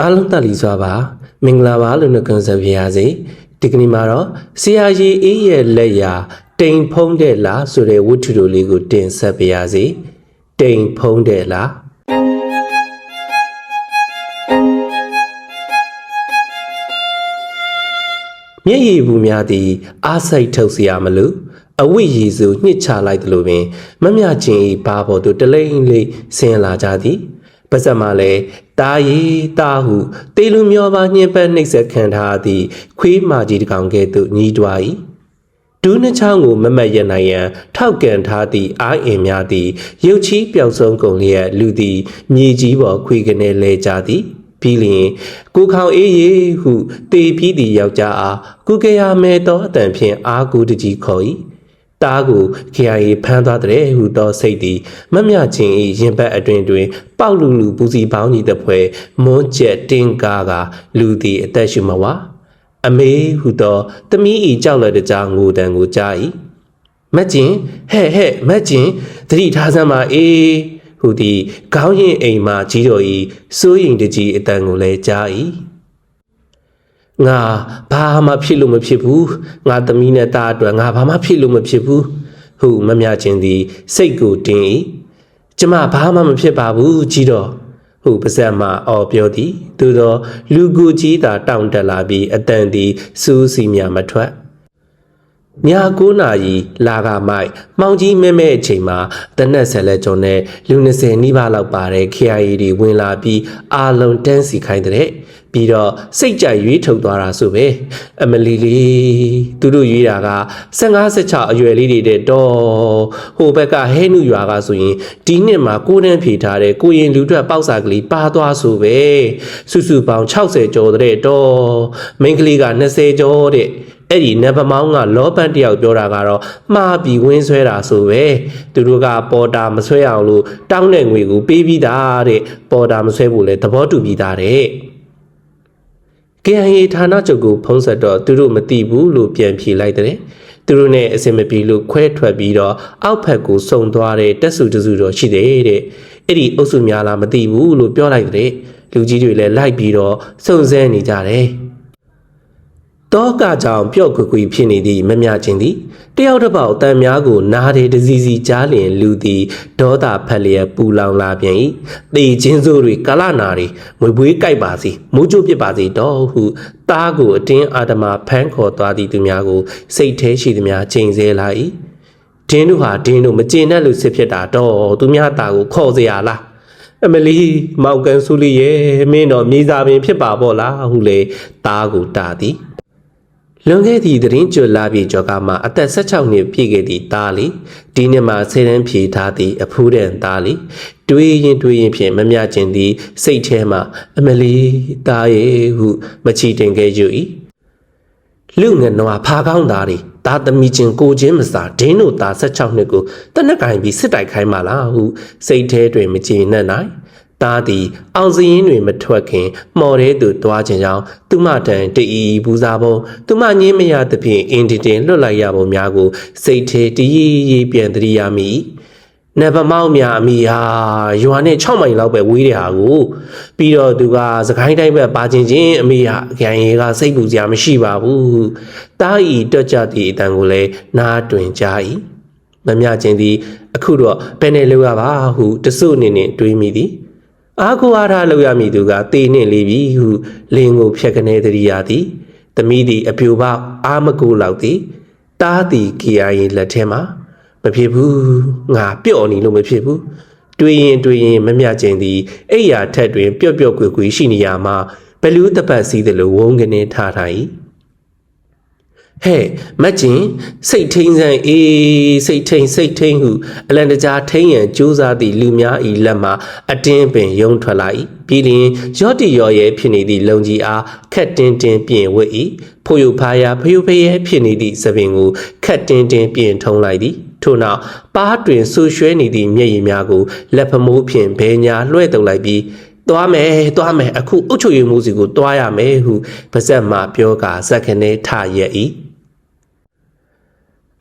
အားလုံးတက်လီစွာပါမင်္ဂလာပါလို့နှုတ်ခွန်းဆက်ပါရစေဒီကနေ့မှာတော့ဆရာကြီးအေးရဲ့လက်ရာတိမ်ဖုံးတဲ့လားဆိုတဲ့ဝတ္ထုတို့လေးကိုတင်ဆက်ပါရစေတိမ်ဖုံးတဲ့လားမျက်ရည်ဘူးများသည်အားစိတ်ထုတ်เสียမလို့အဝိရည်စုညှစ်ချလိုက်သလိုပင်မမြချင်းဤဘာပေါ်သို့တလိမ့်လိမ့်ဆင်းလာကြသည်ပါဇက်မှလည်း တာရီတာဟုတေလူမျောပါညှင်းပက်နှိပ်စက်ခံထားသည့်ခွေးမာကြီးတစ်ကောင်ကဲ့သို့ညီးတွား၏ဒူးနှချောင်းကိုမမတ်ရနိုင်ရန်ထောက်ကန်ထားသည့်အားအင်များသည်ရုတ်ချီးပျောက်ဆုံးကုန်လျက်လူသည်မြေကြီးပေါ်ခွေကနေလဲကြသည်ပြီးလျင်ကိုခေါင်အေးရေဟုတေပြီးသည့်ယောက်ျားအားကုကရမဲသောအတန်ဖြင့်အားကူတကြီးခေါ်၏ တားကိုခရိုင်ဖမ်းသွားတဲ့ဟုသောစိတ်သည်မမြချင်း၏ရင်ဘတ်အတွင်တွင် ပေါက်လူလူပူစီပေါင်းကြီးတစ်ဖွဲမွန်းကျက်တင်းကားကလူသည်အသက်ရှူမဝအမေဟုသောတမီးဤကြောက်လက်တကြားငိုတံကိုကြား၏မက်ကျင်ဟဲ့ဟဲ့မက်ကျင်သတိထားစမ်းပါအေးဟူသည်ခေါင်းရင်အိမ်မှကြီးတော်ဤစိုးရင်တကြီးအတန်ကိုလည်းကြား၏ ငါဘာမှဖြစ်လို့မဖြစ်ဘူးငါသမီးနဲ့သားအတွက်ငါဘာမှဖြစ်လို့မဖြစ်ဘူးဟုမမြချင်းသည်စိတ်ကိုတင်း၏ကျမဘာမှမဖြစ်ပါဘူးကြီးတော်ဟုပါဇက်မှအော်ပြောသည်သို့သောလူကိုကြီးသာတောင့်တက်လာပြီးအတန်သည်စူးစီမြမထွက် ည9နာရီလာကမိုက်မှောင်ကြီးမဲမဲအချိန်မှာတနက်ဆက်လက်ကျော်နဲ့လူ20နီးပါးလောက်ပါတဲ့ KIA တွေဝင်လာပြီးအာလုံတန်းစီခိုင်းတဲ့ပြီးတော့စိတ်ကြိုက်ရွေးထုတ်သွားတာဆိုပဲအမလီလေးသူတို့ရွေးတာက15 16အရွယ်လေးတွေတဲ့တော့ဟိုဘက်ကဟဲနုရွာကဆိုရင်ဒီနှစ်မှာကိုးတန်းဖြေထားတဲ့ကိုရင်လူထွက်ပေါက်စာကလေးပါသွားဆိုပဲစုစုပေါင်း60ကျော်တဲ့တော့မိန်းကလေးက20ကျော်တဲ့ အဲ့ဒီနဗမောင်းကလောပန့်တယောက်ပြောတာကတော့မှားပြီးဝင်းဆွဲတာဆိုပဲသူတို့ကပေါ်တာမဆွဲအောင်လို့တောင်းတဲ့ငွေကိုပေးပြီးသားတဲ့ပေါ်တာမဆွဲဖို့လဲသဘောတူပြီးသားတဲ့ KIA ဌာနချုပ်ကိုဖုံးဆက်တော့သူတို့မသိဘူးလို့ပြန်ဖြေလိုက်တဲ့သူတို့နဲ့အစင်မပြေလို့ခွဲထွက်ပြီးတော့အောက်ဖက်ကိုစုံသွားတဲ့တက်စုတစုတော့ရှိတယ်တဲ့အဲ့ဒီအုပ်စုများလားမသိဘူးလို့ပြောလိုက်တဲ့လူကြီးတွေလည်းလိုက်ပြီးတော့စုံစမ်းနေကြတယ် တောကကြောင့်ပျော့ကွယ်ကွယ်ဖြစ်နေသည့်မမြချင်းသည်တယောက်တစ်ပေါက်တန်များကိုနားတယ်တစီစီကြားလျင်လူသည်ဒေါသဖက်လျက်ပူလောင်လာပြန်၏တေချင်းစိုးတွေကာလနာတွေငွေပွေးကြိုက်ပါစေမိုးချိုးပစ်ပါစေတော့ဟုတားကိုအတင်းအာတမဖမ်းခေါ်သွားသည့်သူများကိုစိတ်แท้ရှိသည်များချိန်ဆလာ၏ဒင်းတို့ဟာဒင်းတို့မကျေနပ်လို့စစ်ဖြစ်တာတော့သူများတာကိုခေါ်เสียလားအမလီမောင်ကန်ဆူလီရဲ့မင်းတော့မြေစာပင်ဖြစ်ပါပေါ့လားဟုလေတားကိုတားသည် လွန်ခဲ့သည့်သတင်းကြွလာပြေကျော်ကမှအသက်16နှစ်ပြည့်ခဲ့သည့်သားလေးဒီနှစ်မှာဆယ်တန်းဖြေထားသည့်အဖိုးတန်သားလေးတွေးရင်တွေးရင်ဖြင့်မမြကျင်သည့်စိတ်ထဲမှ အမလီသားရဲ့ဟုမချီတင်ခဲ့ကြ၏လူငယ်နွားဖားကောင်းသားတွေသားသမီးချင်းကိုချင်းမစားဒင်းတို့သား16နှစ်ကိုတနက်ကင်ပြီးစစ်တိုက်ခိုင်းပါလားဟုစိတ်ထဲတွင်မကျေနပ်နိုင် တားသည်အောင်စရင်တွေမထွက်ခင်မှော်တဲ့သူတွားခြင်းကြောင့်သူမတန်တအီပူဇာပုံသူမငင်းမရသဖြင့်အင်တင်တင်လွတ်လိုက်ရပုံများကိုစိတ်ထဲတရီရီပြန်တရိယာမိနဗမောက်များအမိဟာရွာနဲ့6မိုင်လောက်ပဲဝေးတဲ့ဟာကိုပြီးတော့သူကစကိုင်းတိုင်းဘက်ပါချင်းချင်းအမိဟာကြံရီကစိတ်ပူစရာမရှိပါဘူးတားဤတွက်ကြသည့်အတန်ကိုလည်းနားတွင်ကြား၏မမြချင်းသည် အခုတော့ဘယ်နဲ့လောက်ရပါဟုတဆုအနေနဲ့တွေးမိသည် အာကိုအားထားလောက်ရမည်သူကတေနှင့်လေးပြီဟုလင်းကိုဖြတ်ကနေတရိယာသည်သမီးသည်အပြိုပေါအာမကိုလောက်သည်တားသည်ခီယာရင်လက်ထဲမှာမဖြစ်ဘူးငါပြော့နေလို့မဖြစ်ဘူးတွေးရင်တွေးရင်မမြကျင်သည်အိယာထက်တွင်ပျော့ပျော့ကွယ်ကွယ်ရှိနေရမှာဘလူးတပတ်စည်းတယ်လို့ဝုန်းကနေထားထား၏ ဟဲ့မတ်ကျင်စိတ်ထိန်ဆန်အေးစိတ်ထိန်စိတ်ထိန်ဟုအလန်တကြားထိန်ရန်ကြိုးစားသည့်လူများဤလက်မှအတင်းပင်ယုံထွက်လာ၏ပြီးလျင်ရော့တီရော်ရဲဖြစ်နေသည့်လုံကြီးအားခက်တင်းတင်းပြင်ဝတ်၏ဖိုယိုဖာယာဖယိုဖယဲဖြစ်နေသည့်သပင်ကိုခက်တင်းတင်းပြင်ထုံးလိုက်သည်ထို့နောက်ပါးတွင်ဆူရွှဲနေသည့်မျက်ရည်များကိုလက်ဖမိုးဖြင့်ဘဲညာလွှဲတုပ်လိုက်ပြီးသွားမယ်သွားမယ်အခုအုတ်ချွေမှုစီကိုသွားရမယ်ဟုပါဇက်မှပြောကာဇက်ခနဲထရက်၏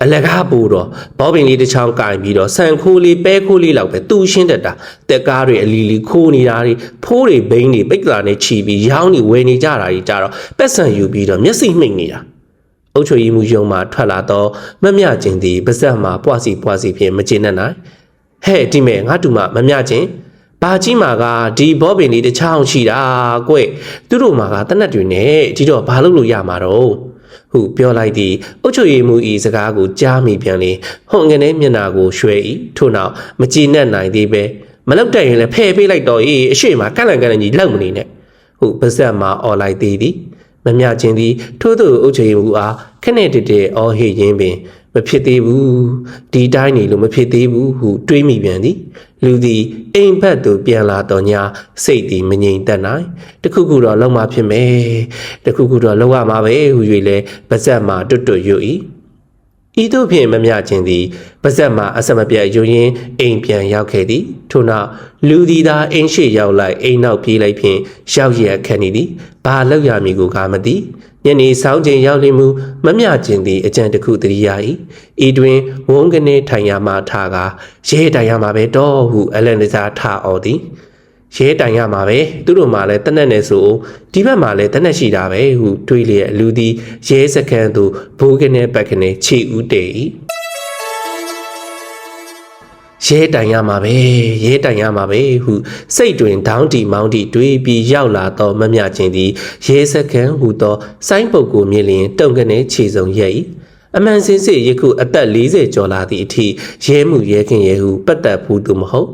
အလကားပူတော့ဘောပင်လေးတစ်ချောင်းကင်ပြီးတော့ဆန်ခိုးလေးပဲခိုးလေးလောက်ပဲသူ့ရှင်းတတ်တာတက်ကားတွေအလီလီခိုးနေတာတွေဖိုးတွေဘိန်းတွေပိတ်ကလာနဲ့ချီပြီးရောင်းနေဝယ်နေကြတာကြီးကြတော့ပက်ဆန်ယူပြီးတော့မျက်စိမှိတ်နေတာအုတ်ချွေရီမှုယုံမှာထွက်လာတော့မမျှခြင်းသည်ပါဇက်မှာပွားစီပွားစီဖြင့်မကျေနပ်နိုင်ဟဲ့ဒီမဲ့ငါတူမမမျှခြင်းဘာကြီးမာကဒီဘောပင်လေးတစ်ချောင်းရှိတာကွသူတို့မှာကတနက်တွေနဲ့ဒီတော့ဘာလုပ်လို့ရမှာတော့ ဟုပြောလိုက်သည်အုတ်ချွေရီမှုဤစကားကိုကြားမိပြန်လေဟွန်ငနဲ့မျက်နာကိုရွှဲ၏ထို့နောက်မကြည်နပ်နိုင်သေးပဲမလောက်တက်ရင်လည်းဖယ်ပေးလိုက်တော့အေးအရှိမကန့်လန့်ကန့်လန့်ကြီးလောက်မနေနဲ့ဟုပါဇက်မှာអော်လိုက်သေးသည်မမြခြင်းသည်ထို့သူအုတ်ချွေရီမှုအားခနဲ့တည်းအော်ဟေ့ရင်းပင် မဖြစ်သေးဘူးဒီတိုင်းနေလို့မဖြစ်သေးဘူးဟုတွေးမိပြန်သည်လူသည်အိမ်ဘက်သို့ပြန်လာတော့ညာစိတ်သည်မငြိမ်သက်နိုင်တခုခုတော့လုံးမဖြစ်မယ်တခုခုတော့လုံးဝမှာပဲဟု၍လဲပါဇက်မှာတွတ်တွတ်ရွ၏ဤသို့ဖြင့်မမြခြင်းသည်ပါဇက်မှာအစမပြတ်ယူရင်းအိမ်ပြန်ရောက်ခဲ့သည်ထို့နောက်လူသည်သာအိမ်ရှိရောက်လိုက်အိမ်နောက်ပြေးလိုက်ဖြင့်ရောက်ရခက်နေသည်ဘာလောက်ရမည်ကိုကမသိ ညနေဆောင်ချိန်ရောက်လိမ့်မူမမျှခြင်းသည်အကြံတစ်ခုတရိယာ၏ဤတွင်ဝုန်းကနေထိုင်ရမှထားကာရဲတိုင်ရမှာပဲတော့ဟုအလန်ဒဇာထအော်သည်ရဲတိုင်ရမှာပဲသူတို့မှလည်းတနက်နဲ့ဆိုဒီဘက်မှာလည်းတနက်ရှိတာပဲဟုတွေးလျက်လူသည်ရဲစခန်းသို့ဘိုးကနေပတ်ကနေခြေဦးတည်၏ ရဲတိုင်ရမှာပဲရဲတိုင်ရမှာပဲဟုစိတ်တွင်ဒေါင်းတီမောင်းတီတွေးပြီးရောက်လာသောမမြချင်းသည်ရဲစခန်းဟူသောစိုင်းပုတ်ကိုမြင်လျင်တုံကနေခြေစုံရဲ့၏အမှန်စင်စစ်ယခုအသက်40ကျော်လာသည့်အထိရဲမှုရဲခင်ရဲဟုပတ်သက်ဘူးသူမဟုတ်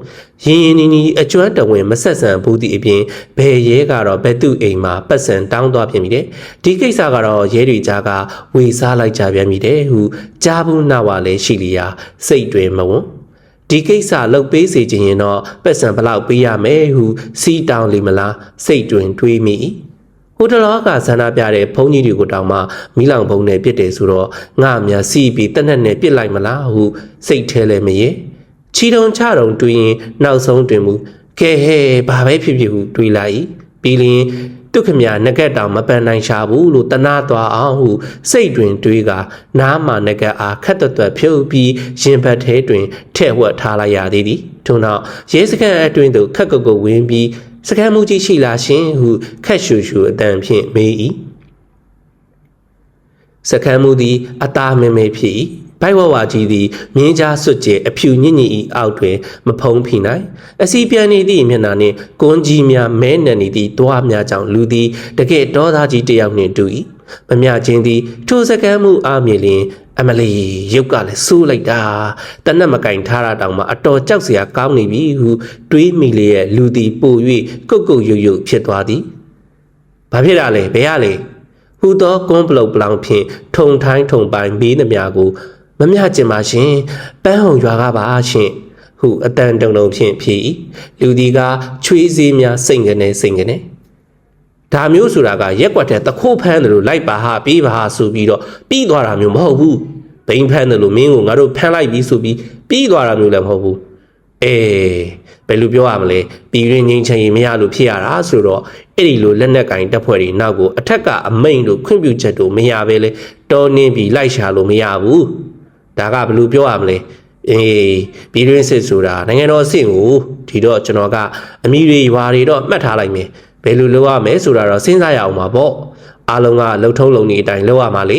ရင်ရင်နီနီအကျွမ်းတဝင်မဆက်ဆံဘူးသည့်အပြင်ဘယ်ရဲကတော့ဘယ်သူအိမ်မှာပတ်စံတောင်းသွားပြင်ပြီတဲ့ဒီကိစ္စကတော့ရဲတွေကြားကဝေစားလိုက်ကြပြန်ပြီတဲ့ဟုကြားဘူးနာဝါလည်းရှိလျာစိတ်တွေမဝွန်း ဒီကိစ္စလှုပ်ပေးစေခြင်းရင်တော့ပတ်စံဘလောက်ပေးရမယ်ဟုစီးတောင်းလိမလားစိတ်တွင်တွေးမိဟိုတလောကဆန္ဒပြတဲ့ဘုန်းကြီးတွေကိုတောင်မှမိလောင်ဘုံနဲ့ပြစ်တယ်ဆိုတော့ငါအများစီးပြီးတက်နက်နဲ့ပြစ်လိုက်မလားဟုစိတ်แท้လဲမရဲ့ချီတုံချတုံတွေးရင်နောက်ဆုံးတွင်မူကဲဟဲဘာပဲဖြစ်ဖြစ်ဟုတွေးလိုက်ပြီးလျင် သူခမညာငကက်တောင်မပန်နိုင်ရှာဘူးလို့တနာသွားအောင်ဟုစိတ်တွင်တွေးကနားမှငကက်အားခက်တွတ်တွတ်ဖြုတ်ပြီးရင်ဘတ်ထဲတွင်ထဲ့ဝှက်ထားလိုက်ရသေးသည်ထို့နောက်ရဲစခန်းအတွင်းသို့ခက်ကုတ်ကုတ်ဝင်ပြီးစကမ်းမှုကြီးရှိလာရှင်ဟုခက်ရှူရှူအတန်ဖြင့်မေး၏စကမ်းမှုသည်အသားမဲမဲဖြစ်၏ ဘိုက်ဝဝကြီးသည်မြင်းကြားစွတ်ကျဲအဖြူညစ်ညစ်ဤအောက်တွင် မဖုံးဖိနိုင်အစီပြန်နေသည့်မျက်နှာနှင့်ကွန်းကြီးများမဲနံနေသည့်တွားများကြောင့်လူသည်တကယ်ဒေါသကြီးတစ်ယောက်နှင့်တူ၏မမြချင်းသည်ထိုစကမ်းမှုအားမြင်လျင်အမလီရုပ်ကလည်းဆိုးလိုက်တာတနက်မကင်ထားတာတောင်မှအတော်ကြောက်စရာကောင်းနေပြီဟုတွေးမိလျက်လူသည်ပို၍ကုတ်ကုတ်ရုပ်ရုပ်ဖြစ်သွားသည်ဘာဖြစ်တာလဲဘယ်ရလဲဟူသောကွန်းပလုတ်ပလောင်ဖြင့်ထုံထိုင်းထုံပိုင်မေးသမျှကို မမျှကျင်ပါရှင်ပန်းဟုံရွာကပါရှင်ဟုအတန်တုံတုံဖြင့်ဖြေ၏လူဒီကချွေးစည်းများစိတ်ကနေစိတ်ကနေဒါမျိုးဆိုတာကရက်ွက်တဲ့တခိုးဖမ်းတယ်လို့လိုက်ပါဟာပြေးပါဟာဆိုပြီးတော့ပြီးသွားတာမျိုးမဟုတ်ဘူးဘိန်းဖမ်းတယ်လို့မင်းကိုငါတို့ဖမ်းလိုက်ပြီးဆိုပြီးပြီးသွားတာမျိုးလည်းမဟုတ်ဘူးအေးဘယ်လိုပြောရမလဲပြည်ရင်းငင်းချင်ရင်မရလို့ဖြစ်ရတာဆိုတော့အဲ့ဒီလိုလက်နက်ကင်တပ်ဖွဲ့တွေနောက်ကိုအထက်ကအမိန်တို့ခွင့်ပြုချက်တို့မရဘဲလေတော်နေပြီးလိုက်ရှာလို့မရဘူး ဒါကဘယ်လိုပြောရမလဲအေးပြည်ရင်းစစ်ဆိုတာနိုင်ငံတော်အဆင့်ကိုဒီတော့ကျွန်တော်ကအမိတွေရွာတွေတော့မှတ်ထားလိုက်မယ်ဘယ်လိုလုပ်ရမလဲဆိုတာတော့စဉ်းစားရအောင်ပါပေါ့အားလုံးကလှုပ်ထုံးလုံနေအတိုင်းလုပ်ရမှာလေ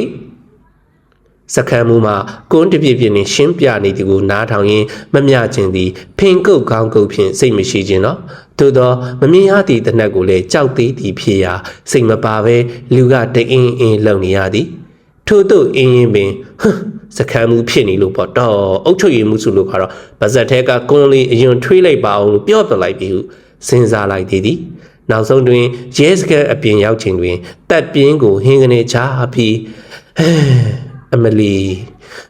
စခန်းမူမှာကွန်းတပြည့်ပြည့်နဲ့ရှင်းပြနေသည်ကိုနားထောင်ရင်းမမျှခြင်းသည်ဖင်ကုတ်ကောင်းကုတ်ဖြင့်စိတ်မရှိခြင်းတော့သို့သောမမြင်ရသည့်တနက်ကိုလည်းကြောက်သေးသည်ဖြစ်ရာစိတ်မပါဘဲလူကတအင်းအင်းလုံနေရသည်ထို့သို့အင်းရင်ပင်ဟမ် စခန်းမှုဖြစ်နေလို့ပေါ့တော့အုတ်ချုပ်ရည်မှုစုလို့ကတော့ပါဇက်ထဲကကွန်းလေးအရင်ထွေးလိုက်ပါအောင်လို့ပြောပြလိုက်ပြီးဟုစဉ်းစားလိုက်သေးသည်နောက်ဆုံးတွင်ရဲစခန်းအပြင်ရောက်ချိန်တွင်တပ်ပြင်းကိုဟင်းကနေချပြီးအမလီ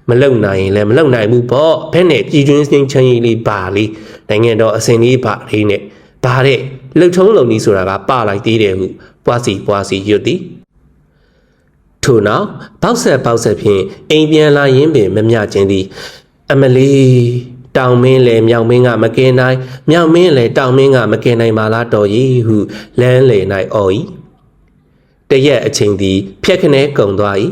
မလုံနိုင်ရင်လည်းမလုံနိုင်ဘူးပေါ့ဘဲနဲ့ပြည်တွင်းစင်းချင်ကြီးလေးပါလေးနိုင်ငံတော်အစဉ်လေးပါလေးနဲ့ဘာတဲ့လှုပ်ထုံးလုံနီးဆိုတာကပလိုက်သေးတယ်ဟုပွားစီပွားစီရွတ်သည် ထို့နောက်ပေါက်ဆက်ပေါက်ဆက်ဖြင့်အိမ်ပြန်လာရင်းပင်မမျှခြင်းသည် အမလီတောင်မင်းလည်းမြောင်မင်းကမကဲနိုင်မြောင်မင်းလည်းတောင်မင်းကမကဲနိုင်ပါလားတော်ကြီးဟုလမ်းလေ၌အော်၏တရက်အချိန်သည် ဖြက်ခနဲကုံသွား၏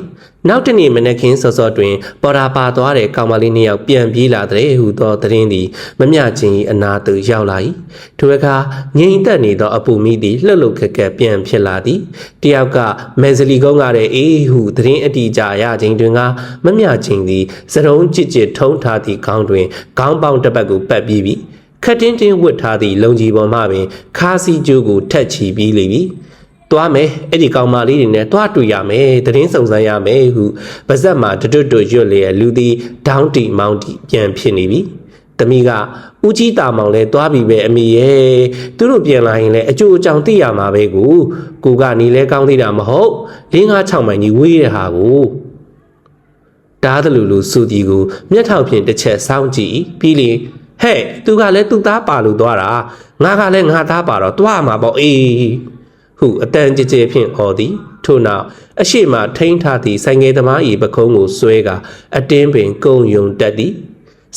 နောက်တနေ့မနက်ခင်းစောစောတွင်ပေါ်တာပါသွားတဲ့ကောင်မလေးနှစ်ယောက်ပြန်ပြေးလာတဲ့ဟူသောသတင်းသည်မမျှချင်း၏အနာသို့ရောက်လာ၏ထိုအခါငြိမ်သက်နေသောအပူမိသည်လှုပ်လှုပ်ခက်ခက်ပြန်ဖြစ်လာသည်တယောက်ကမဲဇလီကုန်းကတဲ့အေးဟုသတင်းအတီကြရခြင်းတွင်ကမမျှချင်းသည်စရုံးကြစ်ကြစ်ထုံးထားသည့်ခေါင်းတွင်ခေါင်းပေါင်းတစ်ပတ်ကိုပတ်ပြီးပြီခတ်တင်းတင်းဝတ်ထားသည့်လုံကြီးပေါ်မှပင်ခါစီကျိုးကိုထက်ချီပြီးလေပြီ သွားမယ်အဲ့ဒီကောင်မလေးတွေနဲ့တွားတွေ့ရမယ်သတင်းစုံစမ်းရမယ်ဟုပါဇက်မှာတွတ်တွတ်ရွတ်လျက်လူသည်ဒေါင်းတီမောင်းတီပြန်ဖြစ်နေပြီတမီကဦးကြီးတာမောင်လဲတွားပြီပဲအမိရဲ့သူတို့ပြန်လာရင်လဲအကျိုးအကြောင်းသိရမှာပဲကိုကိုကနေလဲကောင်းသေးတာမဟုတ်၄၅6မိုင်ကြီးဝေးတဲ့ဟာကိုတားတယ်လို့လို့စူတီကိုမျက်ထောက်ဖြင့်တစ်ချက်စောင့်ကြည့်ပြီးလေဟဲ့သူကလည်းသူ့သားပါလို့သွားတာငါကလည်းငါသားပါတော့တွားမှာပေါ့အေး ဟုအတန်ကြကြဖြင့်ဟောသည်ထို့နောက်အရှိမထိန်းထားသည့်ဆိုင်ငယ်သမား၏ပခုံးကိုဆွဲကာအတင်းပင်ကုံယုံတက်သည်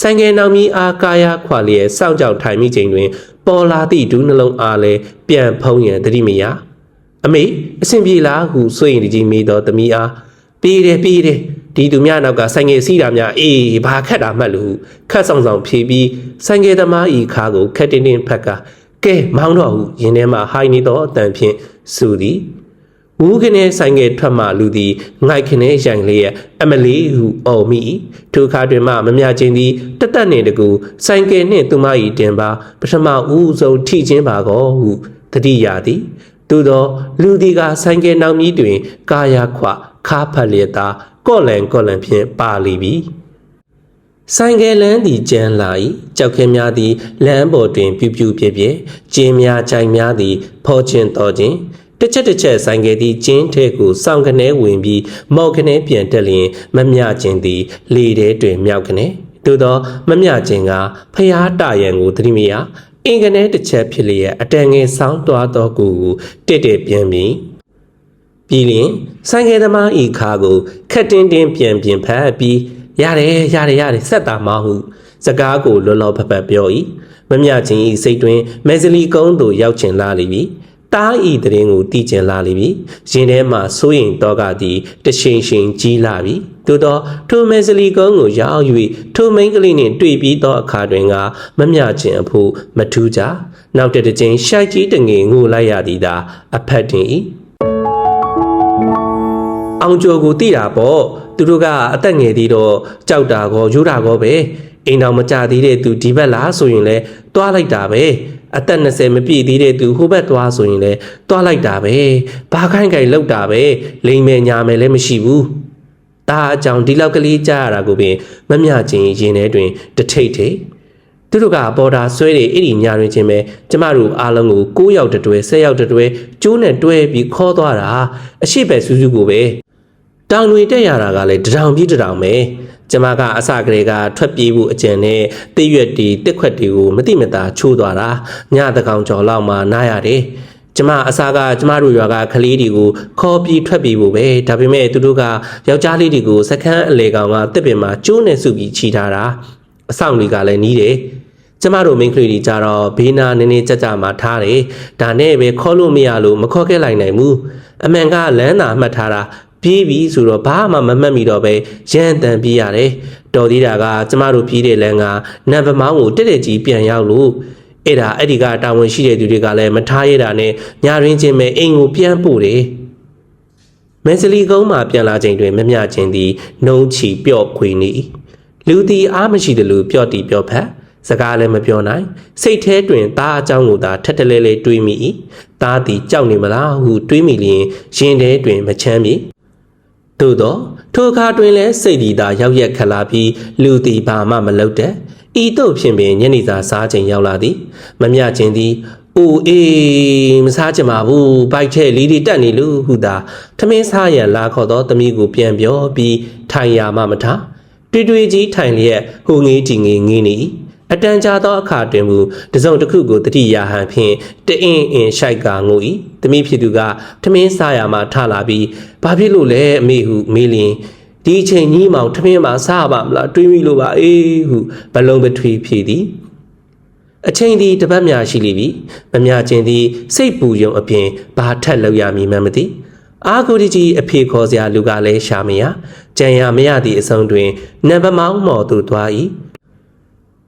ဆိုင်ငယ်နောင်မီအားကာယခွာလျက်စောင့်ကြောက်ထိုင်မိချိန်တွင် ပေါ်လာသည့်ဒူးနှလုံးအားလည်းပြန်ဖုံးရန်တတိမယအမေအဆင်ပြေလားဟုဆိုရင်ကြီးမိသောသမီးအားပြေးတယ်ပြေးတယ်ဒီသူများနောက်ကဆိုင်ငယ်စီးတာများအေးဘာခက်တာမှတ်လို့ခက်ဆောင်ဆောင်ဖြေပြီးဆိုင်ငယ်သမားဤခါကိုခက်တင်းတင်းဖက်က ကဲမောင်းတော့ဟုရင်ထဲမှဟိုင်းနေသောအတန်ဖြင့်စူသည်ဝူးကနေဆိုင်ငယ်ထွက်မှလူသည်ငိုက်ခနေရိုင်လေးရဲ့အမလီဟုအော်မိထိုအခါတွင်မှမမြချင်းသည်တသက်နှင့်တကူဆိုင်ကယ်နှင့်သူမ၏တင်ပါပထမဦးဆုံးထိချင်းပါကောဟုတတိယသည်သို့သောလူသည်ကဆိုင်ကယ်နောက်မြီးတွင် ကာယခွခါဖက်လျက်သာကော့လန်ကော့လန်ဖြင့်ပါလီပြီ ဆိုင်ကယ်လန်းသည်ကျန်းလာ၏ကြောက်ခဲများသည်လမ်းပေါ်တွင်ပြူးပြူးပြဲပြဲကျင်းများကြိုင်များသည်ဖောချင်းတော်ခြင်းတစ်ချက်တစ်ချက်ဆိုင်ကယ်သည်ကျင်းထဲကိုစောင့်ကနေဝင်ပြီးမောက်ကနေပြန်တက်လျင်မမျှခြင်းသည်လေထဲတွင်မြောက်ကနေသို့သောမမျှခြင်းကဖျားတရံကိုသတိမရအင်ကနေတစ်ချက်ဖြစ်လျက်အတန်ငယ်ဆောင်းသွားသောကိုကိုတစ်တစ်ပြန်ပြီးပြီးလျင်ဆိုင်ကယ်သမားဤခါကိုခက်တင်းတင်းပြန်ပြန်ဖတ်ပြီး ရတယ်ရတယ်ရတယ်ဆက်တာမဟုစကားကိုလောလောဖက်ဖက်ပြော၏မမြချင်းဤစိတ်တွင်မဲဇလီကုန်းသို့ရောက်ချင်လာလိမ့်မည်တားဤတရင်ကိုတည်ကျင်လာလိမ့်မည်ရင်ထဲမှစိုးရင်တော့ကသည်တရှင်ရှင်ကြီးလာပြီသို့သောထိုမဲဇလီကုန်းကိုရောက်၍ထိုမိန်းကလေးနှင့်တွေ့ပြီးသောအခါတွင်ကမမြချင်းအဖို့မထူးကြနောက်တစ်ကြိမ်ရှိုက်ကြီးတငယ်ငိုလိုက်ရသည်သာအဖက်တင်၏အောင်ကျော်ကိုတိတာပေါ့ သူတို့ကအသက်ငယ်သေးတော့ကြောက်တာကောယူတာကောပဲအိမ်တော်မကြသေးတဲ့သူဒီဘက်လားဆိုရင်လဲတွားလိုက်တာပဲအသက်20မပြည့်သေးတဲ့သူဟိုဘက်သွားဆိုရင်လဲတွားလိုက်တာပဲဘာခိုင်းခိုင်လောက်တာပဲလိမ်မယ်ညာမယ်လည်းမရှိဘူးဒါအကြောင်းဒီလောက်ကလေးကြားရတာကိုပင်မမျှချင်းရင်ထဲတွင်တထိတ်ထိတ်သူတို့ကပေါ်တာဆွဲတွေအဲ့ဒီညာတွင်ချင်းပဲကျမတို့အားလုံးကို9ယောက်တတွဲ10ယောက်တတွဲကျိုးနဲ့တွဲပြီးခေါ်သွားတာအရှိပဲစူးစူးကိုပဲ တောင်တွေတက်ရတာကလည်းတထောင်ပြီးတထောင်ပဲကျမကအစကလေးကထွက်ပြေးဖို့အကြံနဲ့တိရွက်တီတစ်ခွက်တီကိုမတိမတာချိုးသွားတာညတကောင်ကျော်လောက်မှနားရတယ်ကျမအစားကကျမတို့ရွာကကလေးတွေကိုခေါ်ပြီးထွက်ပြေးဖို့ပဲဒါပေမဲ့သူတို့ကယောက်ျားလေးတွေကိုစကန်းအလေကောင်ကတစ်ပင်မှာကျိုးနဲ့စုပြီးချီထားတာအဆောင်တွေကလည်းနီးတယ်ကျမတို့မိန်းကလေးတွေကြတော့ဘေးနာနည်းနည်းကြကြမှာထားတယ်ဒါနဲ့ပဲခေါ်လို့မရလို့မခေါ်ခဲ့လိုက်နိုင်ဘူးအမှန်ကလမ်းသာမှတ်ထားတာ ပြေးပြီဆိုတော့ဘာမှမမှတ်မိတော့ပဲရန်တန်ပြေးရတယ်တော်သေးတာကကျမတို့ပြေးတဲ့လမ်းကနံပါတ်မောင်းကိုတက်တက်ကြီးပြန်ရောက်လို့အဲ့ဒါအဲ့ဒီကတာဝန်ရှိတဲ့သူတွေကလည်းမထားရတာနဲ့ညာရင်းချင်းပဲအိမ်ကိုပြန်ပို့တယ်မန်စလီကုန်းမှာပြန်လာချိန်တွင်မမျှချင်းသည်နှုံးချီပြော့ခွေနေလူသည်အားမရှိသလိုပြော့တီပြော့ဖက်စကားလည်းမပြောနိုင်စိတ်ထဲတွင်သားအကြောင်းကိုသာထက်တလဲလဲတွေးမိ၏သားသည်ကြောက်နေမလားဟုတွေးမိလျင်ရင်ထဲတွင်မချမ်းမြေ သို့သောထိုအခါတွင်လည်းစိတ်ဒီသာရောက်ရက်ခလာပြီးလူသည်ဘာမှမလုပ်တဲ့ဤသို့ဖြင့်ပင်ညနေစာစားချိန်ရောက်လာသည်မမြချင်းသည်အိုအေးမစားချင်ပါဘူးဘိုက်ထဲလီဒီတက်နေလူဟုသာထမင်းစားရန်လာခေါ်သောသမီးကိုပြန်ပြောပြီးထိုင်ရာမှမထားတွေ့တွေ့ကြီးထိုင်လျက်ဟိုငေးတီငေးငေးနေ၏ အတန်ကြာသောအခါတွင်မူတစုံတစ်ခုကိုတတိယာဟန်ဖြင့်တအင်းအင်းရှိုက်ကငို၏တမိဖြစ်သူကထမင်းစားရမှထလာပြီးဘာဖြစ်လို့လဲအမေဟုမေးလျင်ဒီအချိန်ကြီးမောင်ထမင်းမှာစားပါမလားတွေးမိလို့ပါအေးဟုဘလုံးပထွေဖြေသည်အချိန်သည်တပတ်များရှိလိပြီမများခြင်းသည်စိတ်ပူယုံအပြင်ဘာထက်လောက်ရမည်မှမသိအာကိုဒီကြီးအဖေခေါ်စရာလူကလည်းရှာမရကြံရမရသည့်အဆုံးတွင်နံပါမောင်းမော်သူသွား၏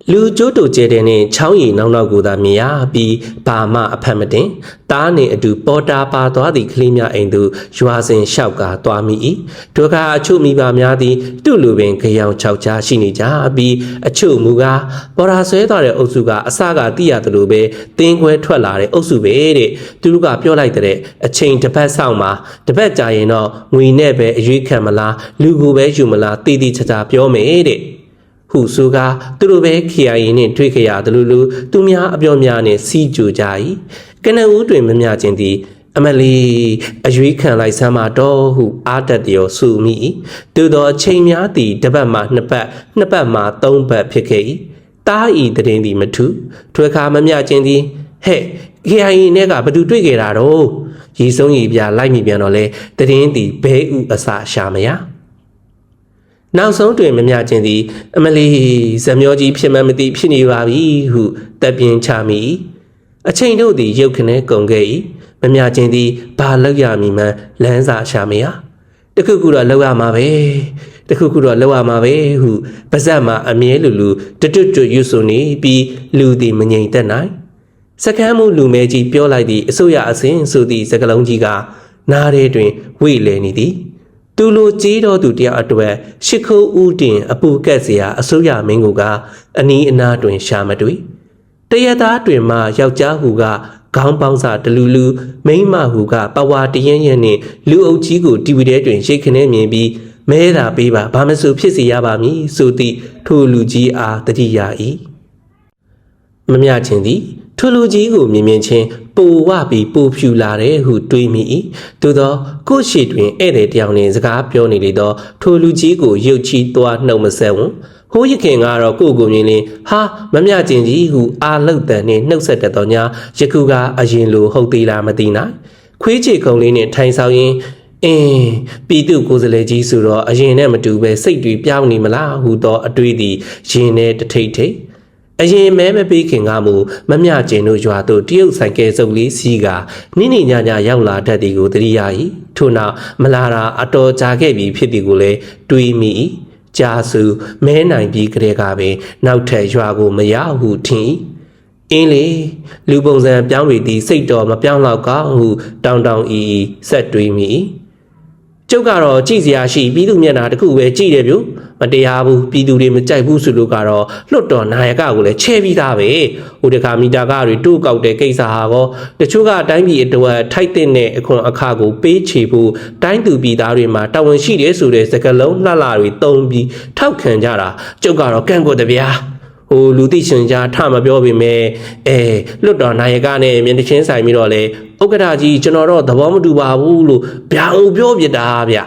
လူကျိုးတူကျဲတဲ့နဲ့ချောင်းရည်နောက်နောက်ကိုသာမြင်ရပြီးဘာမှအဖက်မတင်တားနေအတူပေါ်တာပါသွားသည့်ကလေးများအိမ်သို့ရွာစဉ်လျှောက်ကသွားမိ၏ဒုက္ခအချို့မိဘများသည်သူ့လူပင်ကြောင်ချောက်ချာရှိနေကြပြီးအချို့မူကားပေါ်တာဆွဲသွားတဲ့အုပ်စုကအစကတိရသလိုပဲတင်းခွဲထွက်လာတဲ့အုပ်စုပဲတဲ့သူတို့ကပြောလိုက်တဲ့အချိန်တစ်ပတ်ဆောင်မှာတစ်ပတ်ကြာရင်တော့ငွေနဲ့ပဲအရွေးခံမလားလူကိုပဲယူမလားတည်တည်ချာချာပြောမယ်တဲ့ ဟုဆိုကားသူတို့ပဲခရိုင်နှင့်တွေ့ခရသလိုလိုသူများအပြောများနှင့်စီးကြကြ၏ကနဦးတွင်မမြခြင်းသည်အမလီအရွေးခံလိုက်ဆမ်းမတော်ဟုအာတတ်တော်ဆိုမိ၏သို့သောအချိန်များသည်တစ်ပတ်မှနှစ်ပတ်နှစ်ပတ်မှသုံးပတ်ဖြစ်ခဲ့၏တားဤတည်င်းသည်မထူထွေခါမမြခြင်းသည်ဟဲ့ခရိုင်နဲ့ကဘသူတွေ့ခဲ့တာတော့ရီဆုံးရီပြလိုက်မိပြန်တော့လဲတည်င်းသည်ဘဲဥအစာရှာမရ နောက်ဆုံးတွင်မမြခြင်းသည် အမလီဇမျောကြီးဖြစ်မှမသိဖြစ်နေပါပြီဟုတပ်ပြင်းချမိအချိန်တို့သည်ရုတ်ခနဲ့ကုန်ခဲ့၏မမြခြင်းသည်ဘာလောက်ရမည်မှန်းလမ်းစာရှာမရတခုခုတော့လောက်ရမှာပဲတခုခုတော့လောက်ရမှာပဲဟုပါဇက်မှာအမြဲလူလူတွတ်တွတ်ရွဆိုနေပြီးလူသည်မငြိမ်သက်နိုင်စကမ်းမှုလူမဲကြီးပြောလိုက်သည့်အစိုးရအစဉ်ဆိုသည့်စကလုံးကြီးကနားထဲတွင်ဝိလေနေသည် သူလိုကြီးတော်သူတယောက်အတွက်ရှ िख ိုးဦးတင်အပူကက်စရာအစိုးရမင်းကအနီးအနားတွင်ရှာမတွေ့တရသားတွင်မှယောက်ျားဟူကခေါင်းပေါင်းစာတလူလူမိန်းမဟူကပဝါတရင်းရင်နှင့်လူအုပ်ကြီးကိုတီဗီထဲတွင်ရိတ်ခနဲမြင်ပြီးမဲတာပေးပါဘာမဆိုဖြစ်စီရပါမည်ဆိုသည့်ထိုလူကြီးအားတတိယ၏မမြချင်းသည် ထိုလူကြီးကိုမြင်မြင်ချင်းပိုဝပြီးပိုဖြူလာတယ်ဟုတွေးမိ၏သို့သောကိုယ့်ရှိတွင်ဧည့်သည်တယောက်နှင့်စကားပြောနေလေသောထိုလူကြီးကိုရုတ်ချီသွားနှုတ်မဆက်ဝန်ဟိုးရခင်ကတော့ကိုယ့်ကိုမြင်လင်ဟာမမြချင်းကြီးဟုအာလုတ်တန်နှင့်နှုတ်ဆက်တတ်သောညာယခုကအရင်လိုဟုတ်သေးလားမသိနိုင်ခွေးချေကုံလေးနှင့်ထိုင်ဆောင်ရင်အင်းပြည်သူကိုယ်စားလှယ်ကြီးဆိုတော့အရင်နဲ့မတူပဲစိတ်တွေပြောင်းနေမလားဟူသောအတွေးသည်ရင်ထဲတထိတ်ထိတ် အရင်မဲမပေးခင်ကမူမမြကျင်တို့ရွာသို့တရုတ်ဆိုင်ကဲစုပ်လေးစီးကနိနိညာညာရောက်လာတတ်သည်ကိုသတိရ၏ထို့နောက်မလာတာအတော်ကြာခဲ့ပြီဖြစ်သည်ကိုလည်းတွေးမိ၏ကြာစုမဲနိုင်ပြီးကလေးကပင်နောက်ထပ်ရွာကိုမရောက်ဟုထင်၏အင်းလေလူပုံစံပြောင်းဝေသည်စိတ်တော်မပြောင်းတော့ကောင်းဟုတောင်းတောင်းအီအီဆက်တွေးမိ၏ ကျုပ်ကတော့ကြည်စရာရှိပြည်သူမျက်နှာတစ်ခုပဲကြည်တယ်ဗျမတရားဘူးပြည်သူတွေမကြိုက်ဘူးဆိုလို့ကတော့လွတ်တော်နာယကကိုလည်းချဲပြီးသားပဲဟိုတခါမီတာကတွေတိုးကောက်တဲ့ကိစ္စဟာကောတချို့ကတိုင်းပြည်အတွက်ထိုက်တဲ့အခွန်အခါကိုပေးချေဖို့တိုင်းသူပြည်သားတွေမှာတာဝန်ရှိတယ်ဆိုတဲ့စကားလုံးလှလှတွေတုံးပြီးထောက်ခံကြတာကျုပ်ကတော့ကန့်ကွက်တယ်ဗျာ ဟိုလူသိရှင်ကြားထမပြောပေမဲ့အဲလွတ်တော်နာယကနဲ့မြင်တချင်းဆိုင်ပြီးတော့လေဥက္ကဋ္ဌကြီးကျွန်တော်တော့သဘောမတူပါဘူးလို့ဗျာအောင်ပြောပြတာဗျ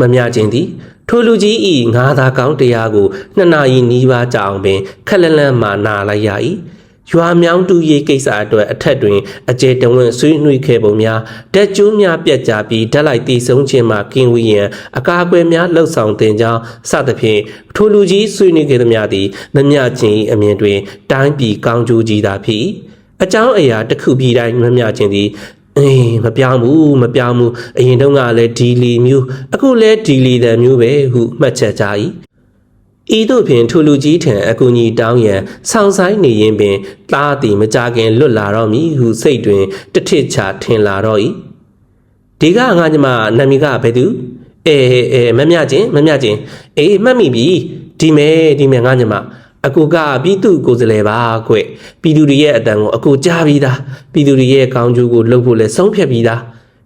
မမြချင်းသည်ထိုလူကြီးဤငါးသာကောင်းတရားကိုနှစ်နာရီနီးပါးကြာအောင်ပင်ခက်လက်လန့်မှနာလိုက်ရ၏ ရွာမြောင်းတူရေးကိစ္စအတွက်အထက်တွင်အကျေတဝင့်ဆွေးနွေးခဲ့ပုံများတက်ကျိုးများပြက်ကြပြီးဓာတ်လိုက်တည်ဆုံးခြင်းမှကင်းဝေးရန်အကာအကွယ်များလှုပ်ဆောင်တင်ကြောင်းစသဖြင့်ထိုလူကြီးဆွေးနွေးခဲ့သမျှသည်မမျှခြင်း၏အမြင်တွင် တိုင်းပြည်ကောင်းကျိုးကြီးသာဖြစ်၏အကြောင်းအရာတစ်ခုပြည်တိုင်းမမျှခြင်းသည်အေးမပြောင်းဘူးမပြောင်းဘူးအရင်တုန်းကလည်းဒီလီမျိုးအခုလည်းဒီလီတဲ့မျိုးပဲဟုမှတ်ချက်ကြ၏ ဤသို့ဖြင့်ထိုလူကြီးထံအကူကြီးတောင်းရန်ဆောင်းဆိုင်နေရင်ပင်သားသည်မကြခင်လွတ်လာတော့မည်ဟုစိတ်တွင်တထစ်ချထင်လာတော့၏ဒီကငါညီမနာမည်ကဘယ်သူအဲအဲမမြချင်းမမြချင်းအေးမှတ်မိပြီဒီမဲဒီမဲငါညီမအကူကပြည်သူကိုယ်စားလှယ်ပါကွပြည်သူတွေရဲ့အတန်ကိုအကူကြားပြီးသားပြည်သူတွေရဲ့ကောင်းကျိုးကိုလှုပ်ဖို့လဲဆုံးဖြတ်ပြီးသား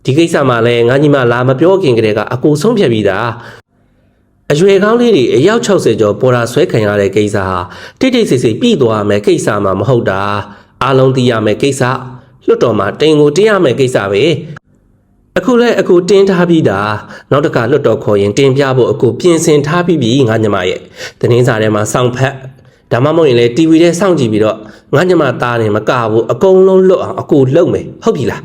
ဒီကိစ္စမှာလဲငါညီမလာမပြောခင်ကတည်းကအကူဆုံးဖြတ်ပြီးသား အရွယ်ကောင်းလေးတွေအယောက်60ကျော်ပေါ်တာဆွဲခံရတဲ့ကိစ္စဟာတိတ်တိတ်ဆိတ်ဆိတ်ပြီးသွားမယ်ကိစ္စမှမဟုတ်တာအားလုံးသိရမယ်ကိစ္စလွတ်တော်မှာတင်ကိုတင်ရမယ်ကိစ္စပဲအခုလဲအခုတင်းထားပြီးတာနောက်တစ်ခါလွတ်တော်ခေါ်ရင်တင်ပြဖို့အခုပြင်ဆင်ထားပြီးပြီငါညီမရဲ့တင်းစာထဲမှာစောင့်ဖက်ဒါမှမဟုတ်ရင်လေ TV ထဲစောင့်ကြည့်ပြီးတော့ငါညမသားနေမကဘူးအကုန်လုံးလွတ်အောင်အကိုလှုပ်မယ်ဟုတ်ပြီလား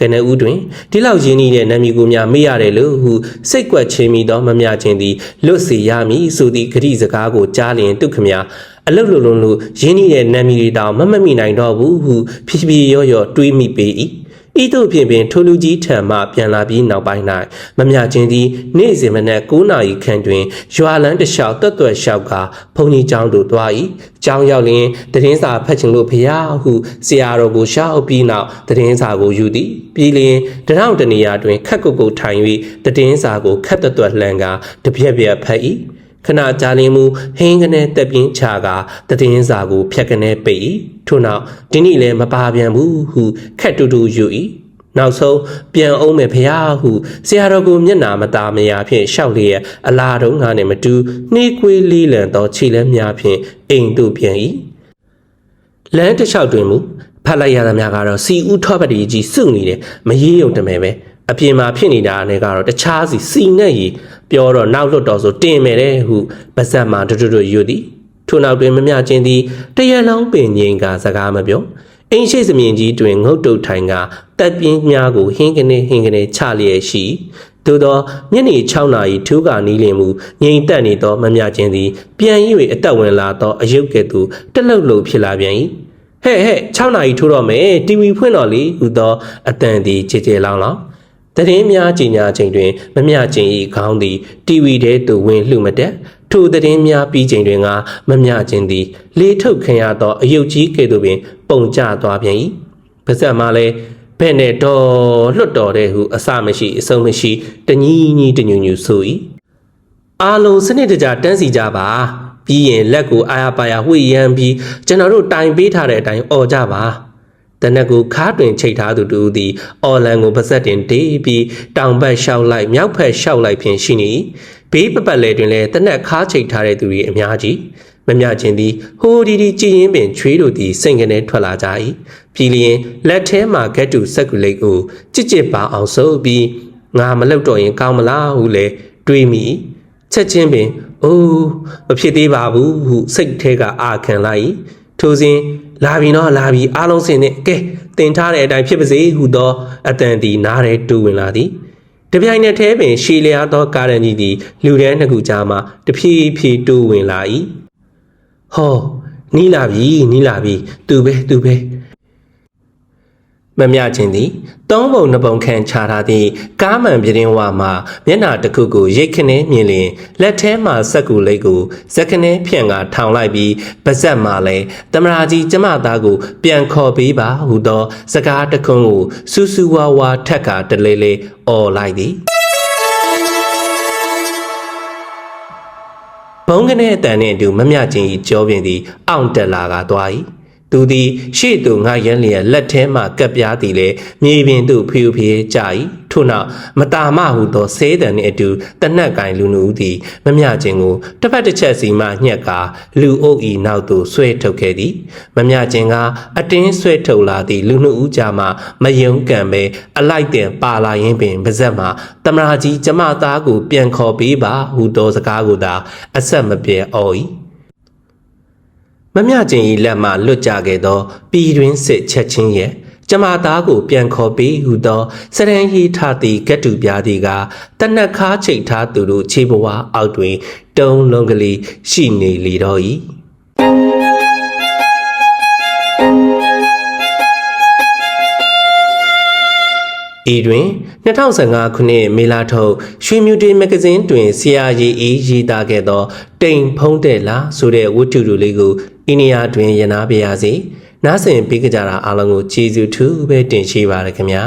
ကနဦးတွင်ဒီလောက်ရင်းနှီးတဲ့နာမည်ကိုများမေ့ရတယ်လို့ဟုစိတ်ကွက်ချင်းမိသောမမြချင်းသည်လွတ်စီရမည်ဆိုသည့်ဂရိစကားကိုကြားလျင်တုခမများအလုတ်လုံလုံလို့ရင်းနှီးတဲ့နာမည်တွေတောင်မမတ်မိနိုင်တော့ဘူးဟုဖြစ်ဖြစ်ရော့ရော့တွေးမိပေ၏ ဤသို့ဖြင့်ပင်ထိုလူကြီးထံမှပြန်လာပြီးနောက်ပိုင်း၌မမြချင်းသည်နေ့စဉ်မနက်9နာရီခန့်တွင်ရွာလန်းတစ်လျှောက်တက်တွယ်လျှောက်ကဘုန်းကြီးကျောင်းသို့သွား၏ကျောင်းရောက်လျင်တည်င်းစာဖတ်ချင်လို့ဖျားဟုဆရာတော်ကိုရှာအပြီးနောက်တည်င်းစာကိုယူသည်ပြီးလျင်တရောင်တနေရာတွင်ခက်ကုတ်ကုတ်ထိုင်၍တည်င်းစာကိုခက်တက်တွယ်လှန်ကာတပြက်ပြက်ဖတ်၏ ခဏကြာလင်းမူဟင်းကနေတက်ပြင်းချကာတည်င်းစာကိုဖြတ်ကနေပိတ်၏ထို့နောက်ဒီနေ့လည်းမပါပြန်ဘူးဟုခက်တူတူယူ၏နောက်ဆုံးပြန်အောင်မယ်ဖះဟုဆရာတော်ကိုမျက်နာမตาမယာဖြင့်ရှောက်လျက်အလားတုံးကနဲ့မတူနှေးကွေးလေးလံသောခြေလက်များဖြင့်အိမ်သို့ပြန်၏လမ်းတစ်လျှောက်တွင်မူဖတ်လိုက်ရသမျှကတော့စီဦးထောပတိကြီးစုနေတယ်မရေးရုံတမယ်ပဲအပြင်မှာဖြစ်နေတာနဲ့ကတော့တခြားစီစီနဲ့ရီ ပြောတော့နောက်လွတ်တော်ဆိုတင်မယ်တဲ့ဟုပါဇက်မှာတွတ်တွတ်ယူသည်ထို့နောက်တွင်မမြချင်းသည်တရလောင်းပင်ငိန်ကစကားမပြောအင်းရှိစမြင်ကြီးတွင်ငုတ်တုတ်ထိုင်ကတက်ပြင်းများကိုဟင်းကနေဟင်းကနေချလျက်ရှိသို့သောညနေ6နာရီထူးကနီးလင်မူငိန်တက်နေသောမမြချင်းသည်ပြန်၍အသက်ဝင်လာသောအယုတ်ကဲ့သို့တလှုပ်လှုပ်ဖြစ်လာပြန်၏ဟဲ့ဟဲ့6နာရီထိုးတော့မယ်တီဗီဖွင့်တော့လေဟူသောအတန်သည်ခြေခြေလောင်းလောင်း တရင်များကြီးညာချိန်တွင်မမြချင်း၏ခေါင်းသည်တီဗီထဲသို့ဝင်လှမတက်ထိုတရင်များပြီးချိန်တွင်ကမမြချင်းသည် လေထုတ်ခံရသောအယုတ်ကြီးကဲ့သို့ပင် ပုံကျသွားပြန်၏ပါဇက်မှလည်းဘဲ့နဲ့တော့လွတ်တော်တဲ့ဟုအစမရှိအဆုံးမရှိတညီညီတညူညူဆို၏အားလုံးစနစ်တကျတန်းစီကြပါပြီးရင်လက်ကိုအာရပါရဝှေ့ရမ်းပြီးကျွန်တော်တို့တိုင်ပေးထားတဲ့အတိုင်းអော်ကြပါ တနက်ကိုခါတွင်ချိတ်ထားသူတူသည်အော်လန်ကိုပါဆက်တင်တေးပြီးတောင်ဘက်လျှောက်လိုက်မြောက်ဘက်လျှောက်လိုက်ဖြင့်ရှိနေဘေးပပတ်လဲတွင်လည်းတနက်ခါချိတ်ထားတဲ့သူတွေအများကြီးမမြချင်းသည်ဟိုဒီဒီကြည်ရင်ပင်ချွေးတို့သည်စိတ်ကနေထွက်လာကြ၏ပြီးလျင်လက်ထဲမှဂက်တူစက်ကူလိတ်ကိုကြစ်ကြစ်ပါအောင်ဆိုပြီးငါမလောက်တော့ရင်ကောင်းမလားဟုလေတွေးမိချက်ချင်းပင်အိုးမဖြစ်သေးပါဘူးဟုစိတ်ထဲကအာခံလိုက်ထိုစဉ် လာပြီနော်လာပြီအားလုံးစင်နဲ့ကဲတင်ထားတဲ့အတိုင်းဖြစ်ပါစေဟုသောအတန်သည်နားထဲတူဝင်လာသည်တပြိုင်နက်တည်းပင်ရှည်လျားသောကားရန်ကြီးသည်လူထဲနှစ်ခုကြားမှတဖြည်းဖြည်းတိုးဝင်လာ၏ဟောနီးလာပြီနီးလာပြီသူပဲသူပဲ မမြချင်းသည်သုံးပုံနှစ်ပုံခန့်ခြားထားသည့်ကားမှန်ပြတင်းဝမှမျက်နှာတစ်ခုကိုရိတ်ခနဲမြင်လျင်လက်ထဲမှစက်ကူလိတ်ကိုစက်ခနဲဖြန့်ကထောင်လိုက်ပြီးပါဇက်မှလည်းတမရာကြီးကျမသားကို ပြန်ခေါ်ပေးပါဟုသော စကားတစ်ခွန်းကိုစူးစူးဝါးဝါထက်ကတလေးလေးអော်လိုက်သည်ဘုံကနေအတန်နှင့်အတူမမြချင်း၏ကြောပြင်သည် အောင့်တက်လာကသွား၏ သူသည်ရှေ့သို့ငါရန်လျက်လက်ထဲမှကပ်ပြားသည်လေမြေပြင်သို့ဖျူဖျဲကြ၏ထို့နောက်မတာမဟုသောဆဲတံနှင့်အတူတနက်ကင်လူနူသည်မမြချင်းကိုတစ်ဖက်တစ်ချက်စီမှညှက်ကာလူအုပ်၏နောက်သို့ဆွဲထုတ်ခဲ့သည်မမြချင်းကအတင်းဆွဲထုတ်လာသည့်လူနူဦးကြမှမယုံကံပဲအလိုက်တင်ပါလာရင်းပင်ပါဇက်မှတမရာကြီးကျမသားကိုပြန်ခေါ်ပေးပါဟုသောစကားကိုသာအဆက်မပြေအော်၏ မမြချင်း၏လက်မှလွတ်ကြခဲ့သောပြည်တွင်းစစ်ချက်ချင်းရဲ့ကျမသားကိုပြန်ခေါ်ပေးဟုသောစရန်ဟီထားသည့်ကတ်တူပြားသည်ကတနက်ခါချိတ်ထားသူတို့ခြေဘဝအောက်တွင် တုံးလုံးကလေးရှိနေလေတော့၏ဤတွင်2015ခုနှစ်မေလထုတ်ရွှေမြူတေမဂ္ဂဇင်းတွင်ဆရာကြီးအေးရေးသားခဲ့သော တိမ်ဖုံးတဲ့လားဆိုတဲ့ဝတ္ထုတို့လေးကို အိန္ဒိယတွင်ရနာပြရစီနားဆင်ပေးကြတာအားလုံးကိုကျေးဇူးထူးပဲတင်ရှိပါရခင်ဗျာ